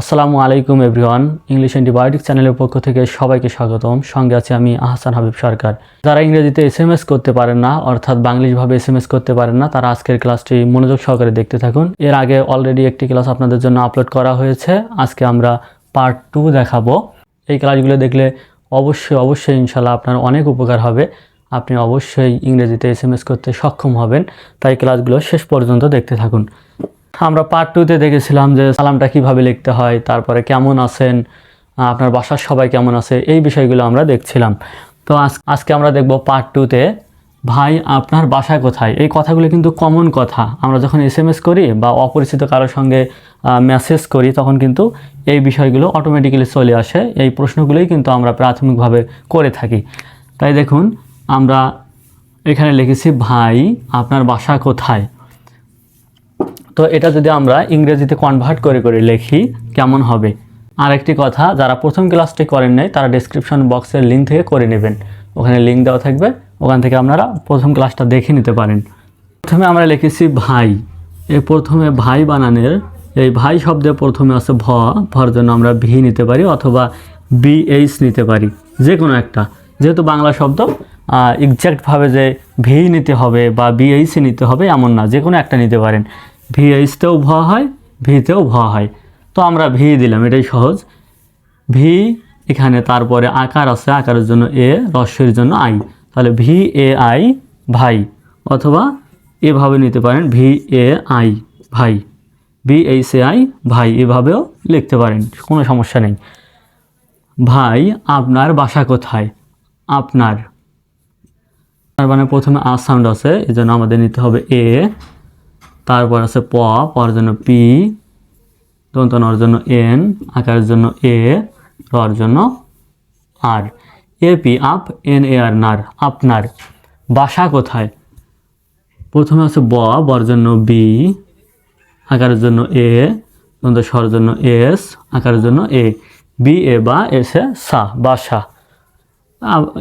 আসসালামু আলাইকুম everyone English antibiotic চ্যানেলের পক্ষ থেকে সবাইকে স্বাগতম। সঙ্গে আছি আমি আহসান হাবিব সরকার। যারা ইংরেজিতে এস এম এস করতে পারেন না, অর্থাৎ বাংলিশভাবে এস এম এস করতে পারেন না, তারা আজকের ক্লাসটি মনোযোগ সহকারে দেখতে থাকুন। এর আগে অলরেডি একটি ক্লাস আপনাদের জন্য আপলোড করা হয়েছে। আজকে আমরা পার্ট টু দেখাবো। এই ক্লাসগুলো দেখলে অবশ্যই অবশ্যই ইনশাল্লাহ আপনার অনেক উপকার হবে। আপনি অবশ্যই ইংরেজিতে এস করতে সক্ষম হবেন। তাই ক্লাসগুলো শেষ পর্যন্ত দেখতে থাকুন। আমরা পার্ট টুতে দেখেছিলাম যে সালামটা কীভাবে লিখতে হয়, তারপরে কেমন আছেন আপনার বাসার সবাই কেমন আছে, এই বিষয়গুলো আমরা দেখছিলাম। তো আজ- আজকে আমরা দেখব পার্ট টুতে ভাই, আপনার বাসা কোথায়? এই কথাগুলো কিন্তু কমন কথা। আমরা যখন এস এম এস করি বা অপরিচিত কারোর সঙ্গে মেসেজ করি, তখন কিন্তু এই বিষয়গুলো অটোমেটিক্যালি চলে আসে। এই প্রশ্নগুলোই কিন্তু আমরা প্রাথমিকভাবে করে থাকি। তাই দেখুন, আমরা এখানে লিখেছি, ভাই, আপনার বাসা কোথায়? তো এটা যদি আমরা ইংরেজিতে কনভার্ট করে করে লিখি, কেমন হবে? আরেকটি কথা, যারা প্রথম ক্লাসটি করেন নাই, তারা ডেসক্রিপশন বক্সের লিঙ্ক থেকে করে নেবেন। ওখানে লিঙ্ক দেওয়া থাকবে, ওখান থেকে আপনারা প্রথম ক্লাসটা দেখে নিতে পারেন। প্রথমে আমরা লিখেছি ভাই। এই প্রথমে ভাই বানানের, এই ভাই শব্দে প্রথমে আছে ভ, ভর জন্য আমরা ভি নিতে পারি অথবা বিএইচ নিতে পারি যে কোনো একটা। যেহেতু বাংলা শব্দ এক্স্যাক্টভাবে যে ভি নিতে হবে বা বিএইচই নিতে হবে এমন না যে কোনো একটা নিতে পারেন। ভিএইচতেও ভ হয় ভিতেও ভ হয়। তো আমরা ভি দিলাম, এটাই সহজ। ভি এখানে তারপরে আকার আছে, আকারের জন্য এ রস্যের জন্য আই। তাহলে ভি এ আই ভাই, অথবা এভাবে নিতে পারেন, ভি এ আই ভাই, ভি এইচ এ আই ভাই, এভাবেও লিখতে পারেন, কোনো সমস্যা নেই। ভাই, আপনার বাসা কোথায়? আপনার। মানে প্রথমে আ সাউন্ড আছে এই জন্য আমাদের নিতে হবে এ। তারপর আছে প, পর জন্য পি দন্তনর জন্য এন আকারের জন্য এ, রর জন্য আর। এ, পি, আপ, এন, এ, আর, নার, আপনার। বাসা কোথায়? প্রথমে আছে ব, বর জন্য বি আকারের জন্য এ দন্ত স্বর জন্য এস আকারের জন্য এ। বি, এ, বা, এস, এ, সা, বাসা।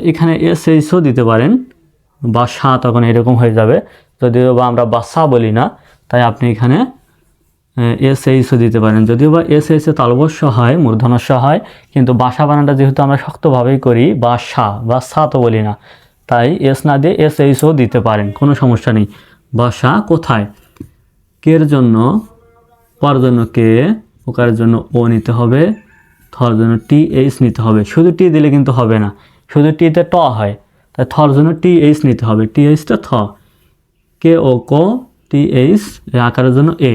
এখানে এস এইচও দিতে পারেন। বা সা তখন এরকম হয়ে যাবে। যদিও বা আমরা বাসা বলি না তাই আপনি এখানে এস এইচও দিতে পারেন। যদিও বা এস, এইচে তালবস্য হয় মূর্ধনস্য হয়, কিন্তু বাসা বানানটা যেহেতু আমরা শক্তভাবেই করি, বা সা বা সা তো বলি না, তাই এস না দিয়ে এস এইচও দিতে পারেন, কোনো সমস্যা নেই। বাসা কোথায়? কের জন্য? পর জন্য কে? ওকার জন্য ও নিতে হবে, থর জন্য টি, এইচ নিতে হবে। শুধু টি দিলে কিন্তু হবে না, শুধু টিতে ট হয়, তাই থর জন্য টি, এইচ নিতে হবে। টি এইচটা থ। কে, ও, ক টি এইচ আকারের জন্য এ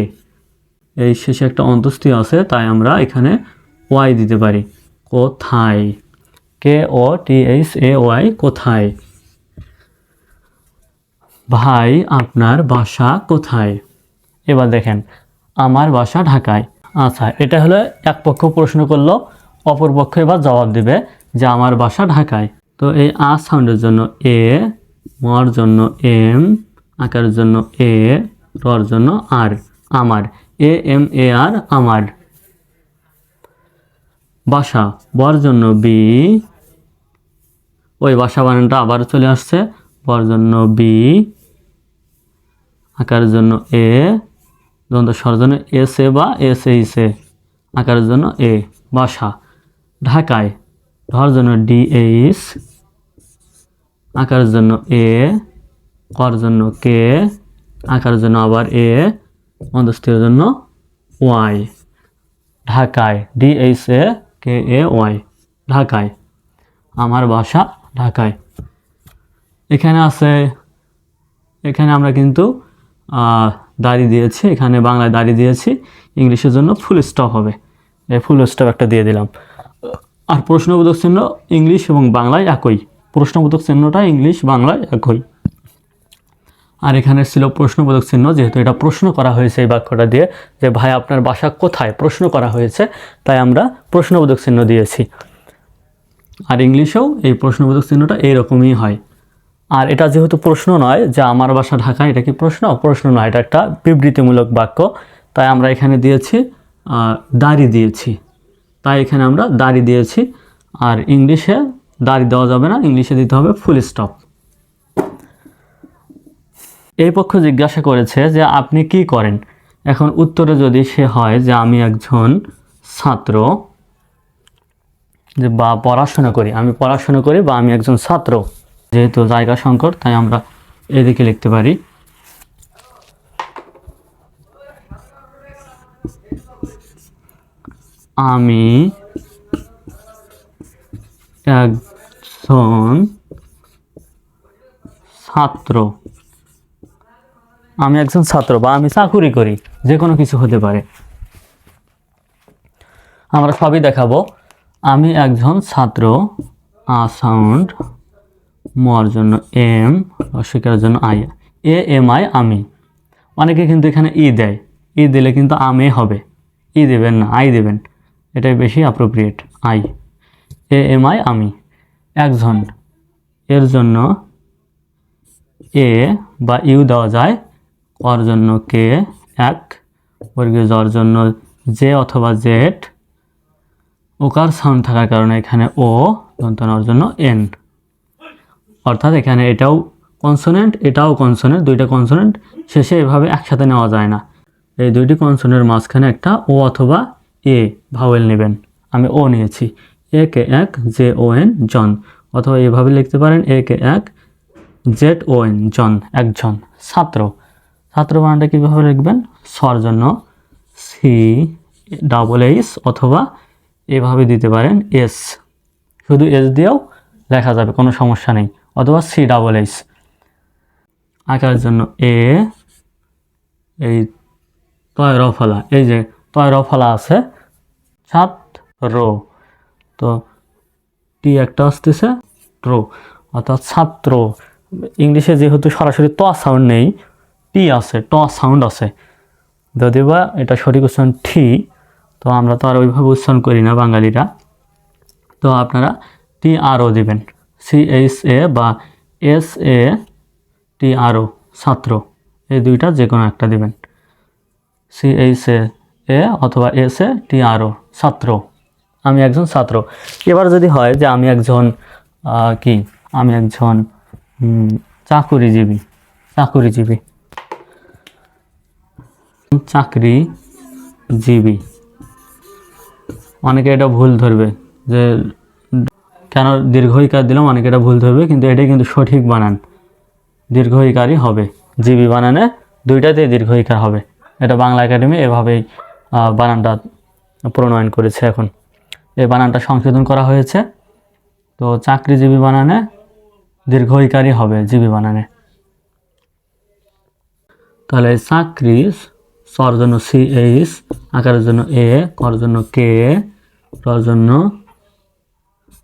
এই শেষে একটা অন্তস্থি আছে, তাই আমরা এখানে ওয়াই দিতে পারি। কোথায়? কে ও টি এইচ এ ওয়াই কোথায়? ভাই, আপনার বাসা কোথায়? এবার দেখেন, আমার বাসা ঢাকায়। আচ্ছা এটা হলো এক পক্ষ প্রশ্ন করল, অপর পক্ষ এবার জবাব দেবে যে আমার বাসা ঢাকায়। তো এই আ সাউন্ডের জন্য এ মর জন্য এম আকারের জন্য এ, রর জন্য আর, আমার, এ, এম, এ, আর, আমার। বাসা, বর জন্য বি। ওই বাসা বানানটা আবার চলে আসছে। বর জন্য বি। আঁকার জন্য এ। দন্ত স্বর জন্য এস এ বা এস এ আঁকার জন্য এ, বাসা। ঢাকায় ধর জন্য ডি এইচ। আঁকার জন্য এ। কর জন্য কে? আঁকার জন্য আবার এ অন্তস্থির জন্য ওয়াই। ঢাকায় D H A K A Y ঢাকায়। আমার বাসা ঢাকায়। এখানে আছে, এখানে আমরা কিন্তু দাড়ি দিয়েছি, এখানে বাংলায় দাড়ি দিয়েছি, ইংলিশের জন্য ফুল স্টপ হবে। এই ফুল স্টপ একটা দিয়ে দিলাম। আর প্রশ্নবোধক চিহ্ন ইংলিশ এবং বাংলায় একই। প্রশ্নবোধক চিহ্নটা ইংলিশ, বাংলায় একই। আর এখানে ছিল প্রশ্নবোধক চিহ্ন, যেহেতু এটা প্রশ্ন করা হয়েছে এই বাক্যটা দিয়ে যে, ভাই, আপনার বাসা কোথায়? প্রশ্ন করা হয়েছে, তাই আমরা প্রশ্নবোধক চিহ্ন দিয়েছি। আর ইংলিশেও এই প্রশ্নবোধক চিহ্নটা এইরকমই হয়। আর এটা যেহেতু প্রশ্ন নয়, যে আমার বাসা ঢাকা, এটা কি প্রশ্ন? প্রশ্ন নয়, এটা একটা বিবৃতিমূলক বাক্য। তাই আমরা এখানে দিয়েছি দাড়ি দিয়েছি। তাই এখানে আমরা দাড়ি দিয়েছি। আর ইংলিশে দাড়ি দেওয়া যাবে না, ইংলিশে দিতে হবে ফুল স্টপ। এই পক্ষ জিজ্ঞাসা করেছে যে আপনি কি করেন? এখন উত্তরে যদি সে হয় যে আমি একজন ছাত্র, যে বা পড়াশোনা করি, আমি পড়াশোনা করি বা আমি একজন ছাত্র, যেহেতু জায়গা সংকট, তাই আমরা এদিকে লিখতে পারি। আমি একজন ছাত্র। আমি একজন ছাত্র বা আমি চাকুরি করি, যে কোনো কিছু হতে পারে। আমরা সবই দেখাবো, আমি একজন ছাত্র আ সাউন্ড মর জন্য এম অস্বীকারের জন্য আই, এ, এম, আই, আমি। অনেকে কিন্তু এখানে ই দেয়। ই দিলে কিন্তু আমে হবে। ই দেবেন না, আই দেবেন। এটাই বেশি appropriate I. A, M, I, আমি। একজন। এর জন্য এ বা ইউ দেওয়া যায় কর জন্য কে? এক। বর্গীয় জর জন্য জে অথবা জেড। ওকার সাউন্ড থাকার কারণে এখানে ও দন্তনার জন্য এন। অর্থাৎ এখানে এটাও কনসোনেন্ট এটাও কনসোনেন্ট দুইটা কনসোনেন্ট শেষে এভাবে একসাথে নেওয়া যায় না। এই দুইটি কনসোনেন্টের মাঝখানে একটা ও অথবা এ ভাওয়েল নেবেন। আমি ও নিয়েছি। এ কে এক, জে ও এন, জন। অথবা এভাবে লিখতে পারেন, এ কে এক, জেড ও এন, জন, একজন, ছাত্র। ছাত্র বানানটা কীভাবে লিখবেন? সর জন্য সি ডাবল এইচ অথবা এভাবে দিতে পারেন এস শুধু এস দিয়েও লেখা যাবে, কোনো সমস্যা নেই। অথবা সি ডাবল এইচ আঁকার জন্য এ এই তয় রফলা এই যে তয় রফলা আছে ছাত্র তো টি একটা আসতেছে ট্রো অর্থাৎ ছাত্র ইংলিশে যেহেতু সরাসরি ত সাউন্ড নেই টি আছে, ট সাউন্ড আছে। যদি বা এটা সঠিক উচ্চারণ ঠি, তো আমরা তো আর ওইভাবে উচ্চারণ করি না বাঙালিরা। তো আপনারা টি আরও দিবেন। সি এইচ এ বা এস এ টি আরও ছাত্র। এই দুইটা যে কোনো একটা দিবেন। সি এইচ এ এ অথবা এস এ টি আরও ছাত্র। আমি একজন ছাত্র। এবার যদি হয় যে আমি একজন কি? আমি একজন চাকুরিজীবী। চাকুরিজীবী। চাকুরিজীবী চাকরিজীবী অনেকে এটা ভুল ধরবে যে কেন দীর্ঘইকার দিলাম, অনেকে এটা ভুল ধরবে, কিন্তু এটাই কিন্তু সঠিক বানান। দীর্ঘইকারই হবে। জীবী বানানে দুইটাতেই দীর্ঘইকার হবে। এটা বাংলা একাডেমি এভাবেই বানানটা প্রণয়ন করেছে এখন। এই বানানটা সংশোধন করা হয়েছে। তো চাকরিজীবী বানানে দীর্ঘইকারই হবে জীবী বানানে। তাহলে চাকরি সর জন্য সি এইচ আকারের জন্য এ, কর জন্য কে রর জন্য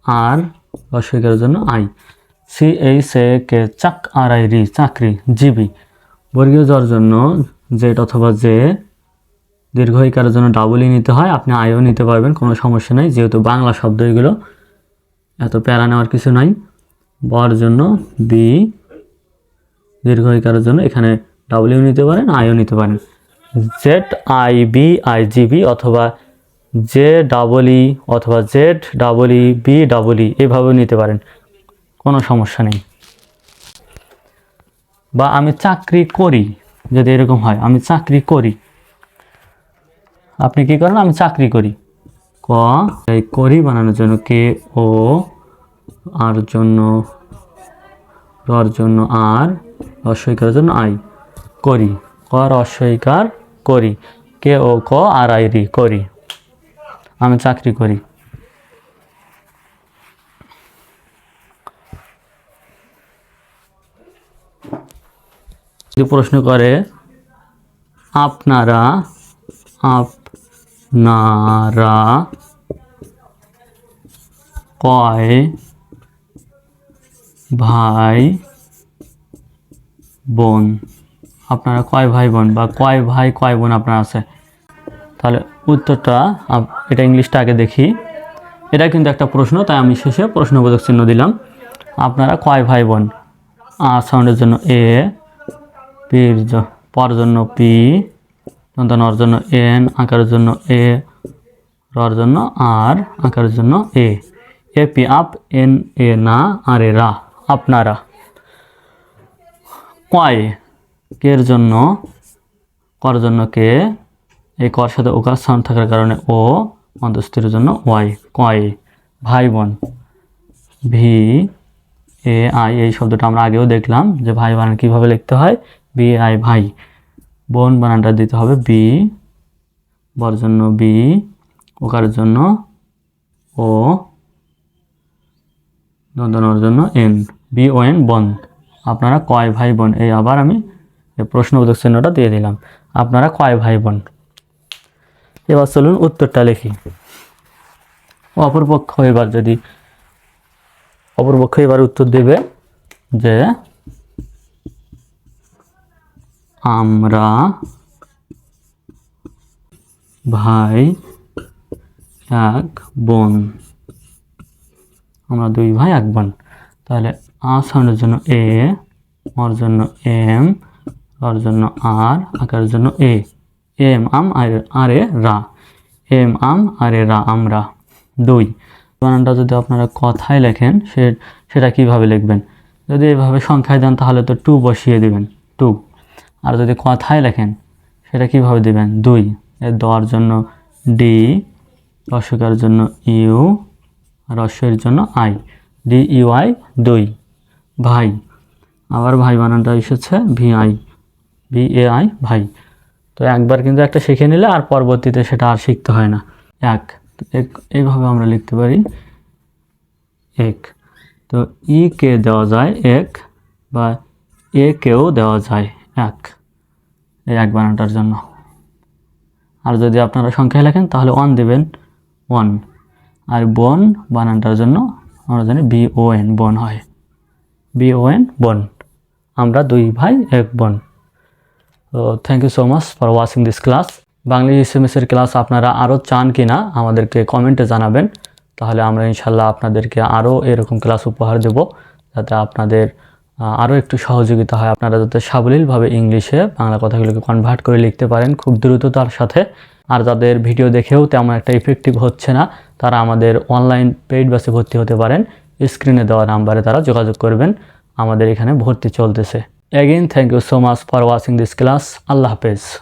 আর অস্বীকারের জন্য I. C H A K, চাক আর আই রি, চাকরি, জিবি। বর্গীয় জর জন্য জেড অথবা জে দীর্ঘ ইকারের জন্য ডাবলই নিতে হয়, আপনি আয়ও নিতে পারবেন, কোনো সমস্যা নাই, যেহেতু বাংলা শব্দ এগুলো, এত প্যারা নেওয়ার কিছু নাই। বর জন্য বি দীর্ঘ ইকারের জন্য এখানে ডাবলিউ নিতে পারেন আয়ও নিতে পারেন। Z I B I GB অথবা জে ডাবল ই অথবা Z double E B double E এভাবেও নিতে পারেন। কোনো সমস্যা নেই। বা আমি চাকরি করি, যদি এরকম হয়, আমি চাকরি করি। আপনি কি করেন? আমি চাকরি করি। ক, এই করি বানানোর জন্য কে, ও, আর জন্য, রর জন্য আর, অস্বীকারের জন্য আই। করি। কর, অস্বীকার করি। কে ও ক আর আই রি করি। আমি চাকরি করি। প্রশ্ন করে, আপনারা আপনারা কয় ভাই বোন? আপনারা কয় ভাই বোন বা কয় ভাই, কয় বোন আপনার আছে? তাহলে উত্তরটা এটা ইংলিশটা আগে দেখি। এটা কিন্তু একটা প্রশ্ন, তাই আমি শেষে প্রশ্নবোধক চিহ্ন দিলাম। আপনারা কয় ভাই বোন? আ, সাউন্ডের জন্য এ পির পর জন্য পি দন্তনর জন্য এন, আকারের জন্য এ, রর জন্য আর, আকারের জন্য এ। এ, পি, আপ, এন, এ, না, আর, এ, রা। আপনারা কয়? কের জন্য? কর জন্য কে? এই কর সাথে ওকার সাউন্ড থাকার কারণে ও অন্তস্থির জন্য ওয়াই। কয়? ভাই, বোন। ভি, এ, আই, এই শব্দটা আমরা আগেও দেখলাম যে ভাই বানান কীভাবে লিখতে হয়? বি, আই, ভাই। বোন বানানটা দিতে হবে বি। বর জন্য বি ওকার জন্য? ও। দন্তনর জন্য এন। বি, ও, এন, বন। আপনারা কয় ভাই, বোন? এই আবার আমি প্রশ্নবোধক চিহ্নটা দিয়ে দিলাম। আপনারা কয় ভাই বোন এবার চলুন উত্তরটা লিখি। অপরপক্ষ এবার যদি, অপরপক্ষ এবার উত্তর দেবে যে আমরা ভাই এক বোন। আমরা দুই ভাই এক বোন। তাহলে আসানের জন্য এ ওর জন্য এম ওর জন্য আর, আকার জন্য এ। এম আম আর আর রা। এম আম আর রা আমরা দুই। বানানটা যদি আপনারা কথায় লেখেন, সে সেটা কীভাবে লিখবেন? যদি এভাবে সংখ্যায় দেন, তাহলে তো টু বসিয়ে দিবেন, টু। আর যদি কথায় লেখেন, সেটা কীভাবে দিবেন? দুই। এর দেওয়ার জন্য ডি, রসকার জন্য ইউ আর রস্যের জন্য আই। ডি, ইউ, আই, দুই। ভাই। আবার ভাই বানানটা এসেছে, V, I. V A I ভাই। তো একবার কিন্তু একটা শিখে নিলে আর পরবর্তীতে সেটা আর শিখতে হয় না। এক এইভাবে আমরা লিখতে পারি। এক, তো ই কে দেওয়া যায় এক বা এ কেও দেওয়া যায় এক এই এক বানানটার জন্য। আর যদি আপনারা সংখ্যায় লেখেন তাহলে ওয়ান দেবেন ওয়ান আর বন বানানটার জন্য আমরা জানি বি ও এন বন হয়। বি ও এন বন আমরা দুই ভাই, এক বোন তো thank you so much for watching this class Bangla এসএমএসের class আপনারা আরও চান কি না আমাদেরকে কমেন্টে জানাবেন। তাহলে আমরা ইনশাল্লাহ আপনাদেরকে আরও এরকম ক্লাস উপহার দেব, যাতে আপনাদের আরও একটু সহযোগিতা হয়। আপনারা যাতে সাবলীলভাবে ইংলিশে বাংলা কথাগুলোকে কনভার্ট করে লিখতে পারেন খুব দ্রুততার সাথে। আর যাদের ভিডিও দেখেও তেমন একটা ইফেক্টিভ হচ্ছে না, তারা আমাদের অনলাইন পেইড বাসে ভর্তি হতে পারেন। স্ক্রিনে দেওয়া নাম্বারে তারা যোগাযোগ করবেন। আমাদের এখানে ভর্তি চলতেছে। Again, thank you so much for watching this class. Allah Hafiz.